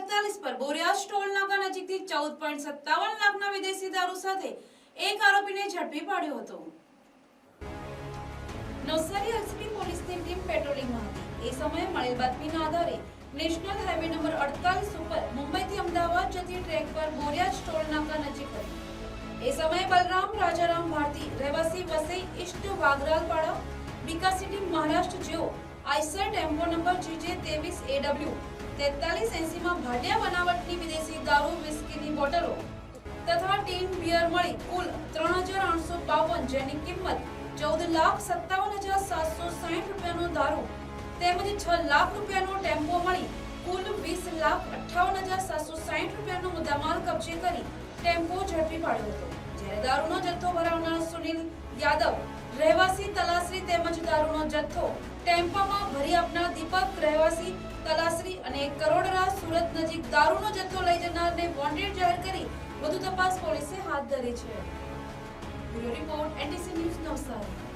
પર બોરિયાસ ટોલ નાકા નજીકથી ચૌદ પોઈન્ટ સત્તાવન લાખના વિદેશી દારૂ સાથે એક આરોપીને ઝડપી પાડ્યો હતો. નવસારી એસપી પોલીસની ટીમ પેટ્રોલિંગમાં હતી. એ સમયે મળેલ બાતમીના આધારે નેશનલ હાઈવે નંબર અડતાલીસ ઉપર મુંબઈથી અમદાવાદ જતી ટ્રેક પર બોરિયાજ સ્ટોલ નાકા નજીક હતી. એ સમયે બલરામ રાજારામ ભારતી રહેવાસી વસઈ ઈસ્ટ વાગરાલપાડા બીકા સિટી મહારાષ્ટ્ર જેઓ આઈસર ટેમ્પો નંબર જીજે ત્રેવીસ એડબ્લ્યુ તેતાલીસ એસીમાં ભાટિયા બનાવટની વિદેશી દારૂ, વિસ્કીની બોટલો તથા ટીમ બિયર મળી કુલ ત્રણ હજાર આઠસો બાવન, જેની કિંમત ચૌદ લાખ સત્તાવન હજાર સાતસો સાઠ રૂપિયાનો દારૂ. તેમજ છ લાખ રૂપિયાનો ટેમ્પો મળી કુલ વીસ લાખ અઠ્ઠાવન હજાર સાતસો સાઠ રૂપિયાનો મુદ્દામાલ કબજે કરી ટેમ્પો ઝડપી પાડ્યો હતો. જ્યારે દારૂનો જથ્થો ભરાવનાર સુનિલ યાદવ રહેવાસી તલાસરી જથ્થો ટેમ્પામાં ભરી આપનાર દીપક રહેવાસી તલાસરી અને કરોડરા સુરત નજીક દારૂનો જથ્થો લઈ જનારને વોન્ટેડ જાહેર કરી વધુ તપાસ પોલીસે હાથ ધરી છે. Bureau report NTC news Navsari.